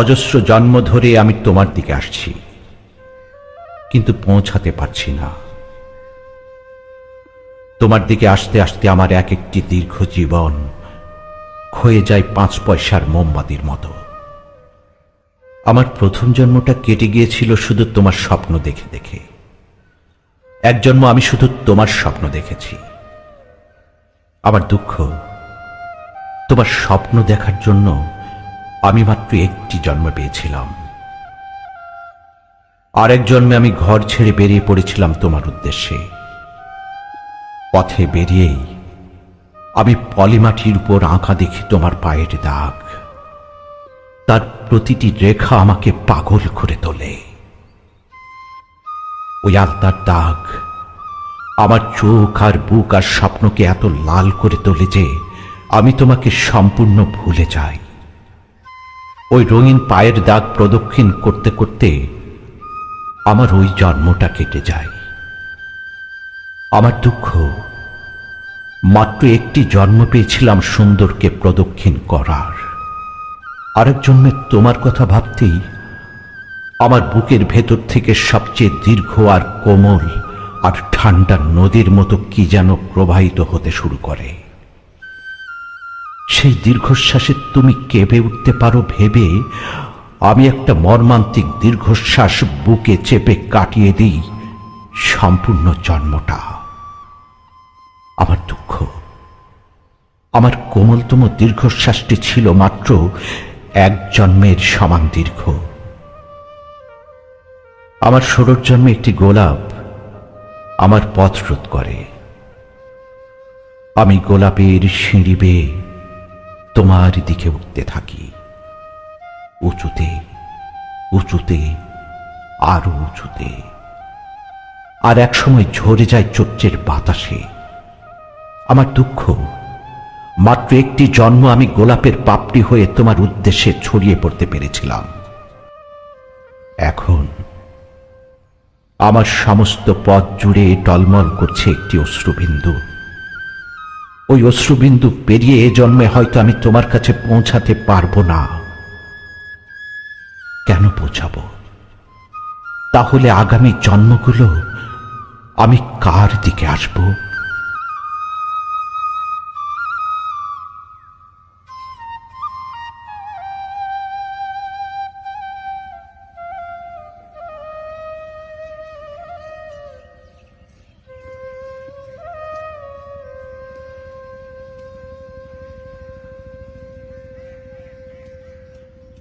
অজস্র জন্ম ধরে আমি তোমার দিকে আসছি, কিন্তু পৌঁছাতে পারছি না। তোমার দিকে আসতে আসতে আমার এক একটি দীর্ঘ জীবন ক্ষয়ে যায় পাঁচ পয়সার মোমবাতির মতো। আমার প্রথম জন্মটা কেটে গিয়েছিল শুধু তোমার স্বপ্ন দেখে দেখে। এক জন্ম আমি শুধু তোমার স্বপ্ন দেখেছি। আমার দুঃখ, তোমার স্বপ্ন দেখার জন্য আমি মাত্র একটি জন্ম পেয়েছিলাম। আরেক জন্মে আমি ঘর ছেড়ে বেরিয়ে পড়েছিলাম তোমার উদ্দেশ্যে। পথে বেরিয়েই আমি পলিমাটির উপর আঁকা দেখি তোমার পায়ের দাগ। তার প্রতিটি রেখা আমাকে পাগল করে তোলে। ওই আলতার দাগ আমার চোখ আর বুক আর স্বপ্নকে এত লাল করে তোলে যে আমি তোমাকে সম্পূর্ণ ভুলে যাই। ওই রঙিন পায়ের দাগ প্রদক্ষিণ করতে করতে আমার ওই জন্মটা কেটে যায়। আমার দুঃখ। মাত্র একটি জন্ম পেয়েছিলাম সুন্দরকে প্রদক্ষিণ করার। আরেক জন্মে তোমার কথা ভাবতেই আমার বুকের ভেতর থেকে সবচেয়ে দীর্ঘ আর কোমল আর ঠান্ডা নদীর মতো কি যেন প্রবাহিত হতে শুরু করে। সেই দীর্ঘশ্বাসে তুমি কেঁপে উঠতে পারো ভেবে, আমি একটা মর্মান্তিক দীর্ঘশ্বাস বুকে চেপে কাটিয়ে দিই সম্পূর্ণ জন্মটা। আমার দুঃখ। আমার কোমলতম দীর্ঘশ্বাসটি ছিল মাত্র এক জন্মের সমান দীর্ঘ। আমার ষোড়র জন্মে একটি গোলাপ আমার পথ রোধ করে। আমি গোলাপের সিঁড়ি বেয়ে তোমার দিকে উঠতে থাকি। উঁচুতে উঁচুতে, আরও উঁচুতে। আর এক সময় ঝরে যায় চোট্টের বাতাসে। আমার দুঃখ, মাত্র একটি জন্ম আমি গোলাপের পাপড়ি হয়ে তোমার উদ্দেশ্যে ছড়িয়ে পড়তে পেরেছিলাম। এখন আমার সমস্ত পথ জুড়ে টলমল করছে একটি অশ্রুবিন্দু। ওই অশ্রুবিন্দু পেরিয়ে এ জন্মে হয়তো আমি তোমার কাছে পৌঁছাতে পারব না। কেন পৌঁছাব? তাহলে আগামী জন্মগুলো আমি কার দিকে আসব?